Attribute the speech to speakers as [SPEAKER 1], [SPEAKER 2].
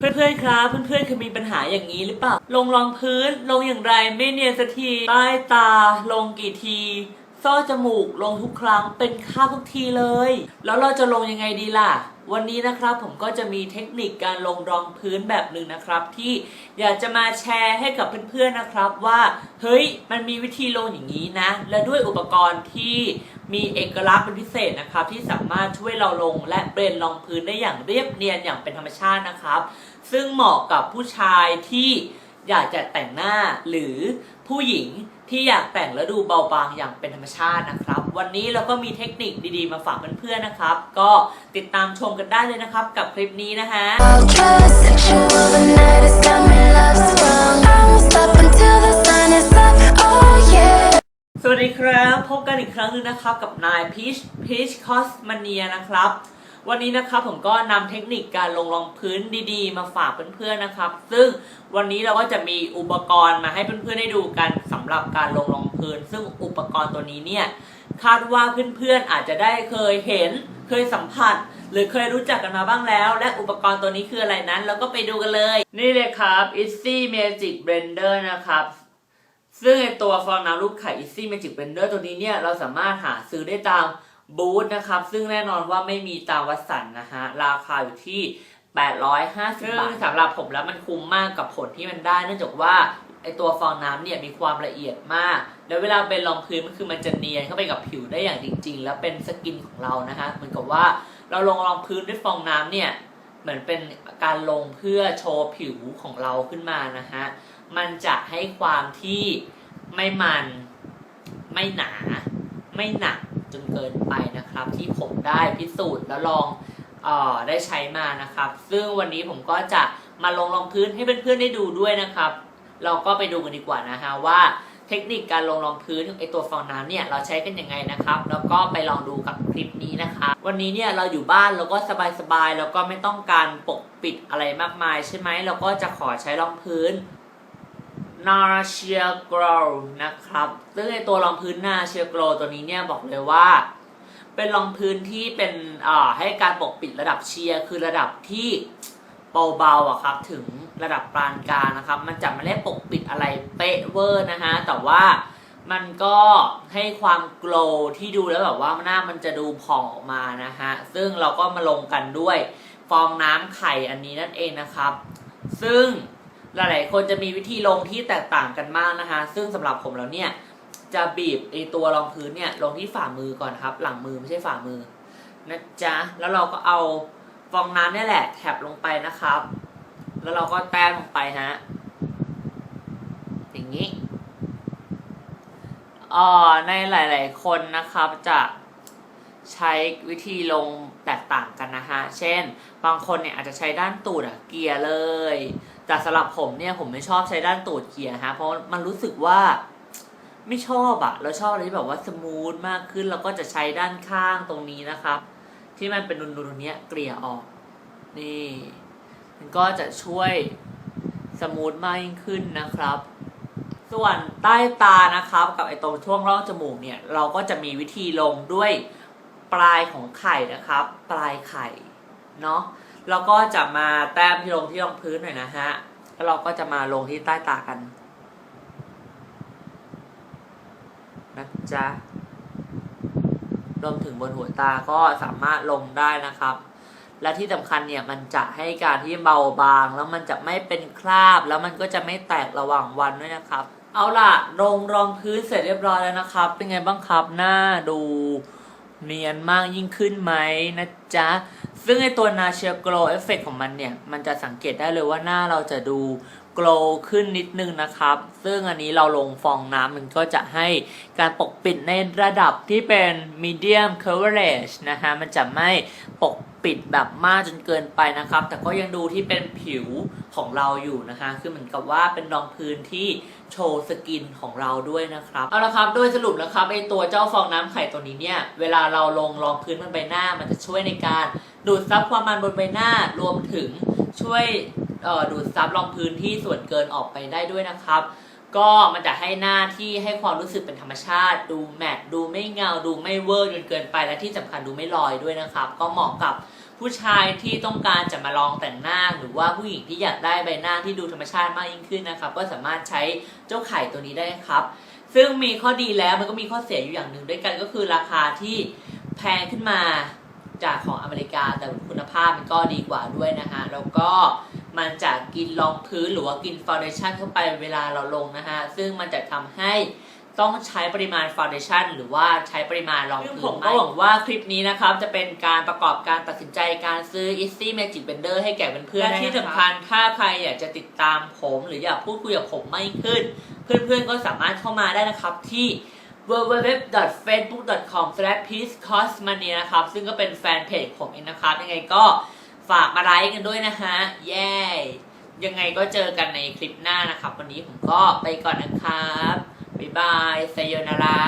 [SPEAKER 1] เพื่อนๆ ครับ เพื่อนๆเคยมีปัญหาอย่างนี้หรือเปล่า ลงรองพื้น ลงอย่างไรไม่เนียนสักที ใต้ตา ลงกี่ที ซ่อจมูก ลงทุกครั้ง เป็นคราทุกทีเลย แล้วเราจะลงยังไงดีล่ะ วันนี้นะครับผมก็จะมีเทคนิคการลงรองพื้นแบบหนึ่งนะครับ ที่อยากจะมาแชร์ให้กับเพื่อนๆ นะครับว่า เฮ้ย มันมีวิธีลงอย่างนี้นะ และด้วยอุปกรณ์ที่ มีเอกลักษณ์เป็นพิเศษนะครับ ที่สามารถช่วยเราลงและเบรนรองพื้นได้อย่างเรียบเนียนอย่างเป็นธรรมชาตินะครับ ซึ่งเหมาะกับผู้ชายที่อยากจะแต่งหน้าหรือผู้หญิงที่อยากแต่งแล้วดูเบาบางอย่างเป็นธรรมชาตินะครับ วันนี้เราก็มีเทคนิคดีๆมาฝากเพื่อนๆนะครับ ก็ติดตามชมกันได้เลยนะครับกับคลิปนี้นะฮะ กันอีกครั้งหนึงนะครับกับนายพีชพีชคอสมาเนียนะครับ วันนี้นะครับผมก็นำเทคนิคการลงรองพื้นดีๆ มาฝากเพื่อนๆนะครับ ซึ่งวันนี้เราก็จะมีอุปกรณ์มาให้เพื่อนๆได้ดูกันสำหรับการลงรองพื้น ซึ่งอุปกรณ์ตัวนี้เนี่ยคาดว่าเพื่อนๆอาจจะได้เคยเห็นเคยสัมผัส หรือเคยรู้จักกันมาบ้างแล้ว และอุปกรณ์ตัวนี้คืออะไรนั้น เราก็ไปดูกันเลย นี่เลยครับ Easy Magic Blender นะครับ ซึ่งไอตัวฟองน้ำลูกไข่ Easy Magic Blender ตัวนี้เนี่ยเราสามารถหาซื้อได้ตามบูธนะครับ ซึ่งแน่นอนว่าไม่มีตามวัสันนะฮะ ราคาอยู่ที่ 850 บาทสำหรับผมแล้วมันคุ้มมากกับผลที่มันได้ เนื่องจากว่าไอตัวฟองน้ำเนี่ยมีความละเอียดมาก แล้วเวลาเป็นรองพื้นมันคือมันจะเนียนเข้าไปกับผิวได้อย่างจริง ๆ แล้วเป็นสกินของเรานะฮะเหมือนกับว่าเราลงรองพื้นด้วยฟองน้ำเนี่ยเหมือนเป็นการลงเพื่อโชว์ผิวของเราขึ้นมานะฮะ มันจะให้ความที่ไม่มันไม่หนา ไม่หนักจนเกินไปนะครับ ที่ผมได้พิสูจน์แล้วลองออได้ใช้มานะครับ ซึ่งวันนี้ผมก็จะมาลงรองพื้นให้เพื่อนๆได้ดูด้วยนะครับ เราก็ไปดูกันดีกว่านะฮะว่าเทคนิคการลงรองพื้นไอตัวฟองน้ำเนี่ยเราใช้กันยังไงนะครับ แล้วก็ไปลองดูกับคลิปนี้นะคะ วันนี้เนี่ยเราอยู่บ้านเราก็สบายๆแล้วก็ไม่ต้องการปกปิดอะไรมากมายใช่ไหมเราก็จะขอใช้รองพื้น นาเชียโกลนะครับซึ่งในตัวรองพื้นนาเชียโกลตัวนี้เนี่ยบอกเลยว่า เป็นรองพื้นที่เป็นอ่าให้การปกปิดระดับเชียคือระดับที่เบาๆอะครับ ถึงระดับปานกลางนะครับ มันจะไม่ได้ปกปิดอะไรเป๊ะเวอร์นะฮะ แต่ว่ามันก็ให้ความโกลที่ดูแล้วแบบว่าหน้ามันจะดูผ่องออกมานะฮะ ซึ่งเราก็มาลงกันด้วยฟองน้ำไข่อันนี้นั่นเองนะครับ ซึ่ง หลายๆคนจะมีวิธีลงที่แตกต่างกันมากนะคะ ซึ่งสำหรับผมแล้วเนี่ยจะบีบไอตัวรองพื้นเนี่ยลงที่ฝ่ามือก่อนครับ หลังมือไม่ใช่ฝ่ามือนะจ๊ะแล้วเราก็เอาฟองน้ำนี่แหละแถบลงไปนะครับ แล้วเราก็แต้มลงไปฮะอย่างนี้อ่อในหลาย ๆ คนนะครับจะใช้วิธีลงแตกต่างกันนะฮะ เช่น บางคนเนี่ยอาจจะใช้ด้านตูดอะเกียร์เลย แต่สำหรับผมเนี่ยผมไม่ชอบใช้ด้านตูดเกียร์ฮะเพราะมันรู้สึกว่าไม่ชอบอะเราชอบอะไรที่แบบว่าสมูทมากขึ้นเราก็จะใช้ด้านข้างตรงนี้นะครับ ที่มันเป็นนูนๆเนี้ยเกลี่ยออกนี่มันก็จะช่วยสมูทมากยิ่งขึ้นนะครับ ส่วนใต้ตานะครับ กับไอ้ตรงช่วงร่องจมูกเนี่ย เราก็จะมีวิธีลงด้วยปลายของไข่นะครับ ปลายไข่เนาะ เราก็จะมาแต้มที่ลงที่รองพื้นหน่อยนะฮะ แล้วเราก็จะมาลงที่ใต้ตากันนะจ๊ะรวมถึงบนหัวตาก็สามารถลงได้นะครับ และที่สำคัญเนี่ยมันจะให้การที่เบาบาง แล้วมันจะไม่เป็นคราบ แล้วมันก็จะไม่แตกระหว่างวันด้วยนะครับ เอาล่ะลงรองพื้นเสร็จเรียบร้อยแล้วนะครับ เป็นไงบ้างครับหน้าดู เนียนมากยิ่งขึ้นไหมนะจ๊ะ ซึ่งไอตัวนาเชียโกลเอฟเฟกของมันเนี่ย มันจะสังเกตได้เลยว่าหน้าเราจะดู กลขึ้นนิดนึงนะครับ ซึ่งอันนี้เราลงฟองน้ำมันก็จะให้การปกปิดในระดับที่เป็น medium coverage นะฮะ มันจะไม่ปกปิดแบบมากจนเกินไปนะครับ แต่ก็ยังดูที่เป็นผิวของเราอยู่นะคะ คือเหมือนกับว่าเป็นรองพื้นที่โชว์สกินของเราด้วยนะครับ เอาละครับ โดยสรุปนะครับไอตัวเจ้าฟองน้ำไข่ตัวนี้เนี่ย เวลาเราลงรองพื้นบนใบหน้า มันจะช่วยในการดูดซับความมันบนใบหน้ารวมถึงช่วย ดูดซับรองพื้นที่ส่วนเกินออกไปได้ด้วยนะครับ ก็มันจะให้หน้าที่ให้ความรู้สึกเป็นธรรมชาติ ดูแมตต์ดูไม่เงาดูไม่เวอร์จนเกินไปและที่สำคัญดูไม่ลอยด้วยนะครับ ก็เหมาะกับผู้ชายที่ต้องการจะมาลองแต่งหน้า หรือว่าผู้หญิงที่อยากได้ใบหน้าที่ดูธรรมชาติมากยิ่งขึ้นนะครับ ก็สามารถใช้เจ้าไข่ตัวนี้ได้ครับ ซึ่งมีข้อดีแล้วมันก็มีข้อเสียอยู่อย่างหนึ่งด้วยกันก็คือราคาที่แพงขึ้นมาจากของอเมริกาแต่คุณภาพมันก็ดีกว่าด้วยนะฮะแล้วก็ มันจะกินรองพื้นหรือว่ากินฟาวเดชั่นเข้าไปเวลาเราลงนะฮะ ซึ่งมันจะทำให้ต้องใช้ปริมาณฟาวเดชั่นหรือว่าใช้ปริมาณรองพื้นผมก็หวังว่าคลิปนี้นะครับ จะเป็นการประกอบการตัดสินใจการซื้อ Easy Magic Blender ให้แก่เพื่อนๆและที่สำคัญถ้าใครอยากจะติดตามผม หรืออยากพูดคุยกับผมไม่ขึ้น เพื่อนๆก็สามารถเข้ามาได้นะครับที่ www.facebook.com/peacecosmania นะครับ ซึ่งก็เป็นแฟนเพจผมเองนะครับ ยังไงก็ ฝากมาไลค์กันด้วยนะฮะแย้ยังไงก็เจอกันในคลิปหน้านะครับ วันนี้ผมก็ไปก่อนนะครับ บ๊ายบายสซโยนาระ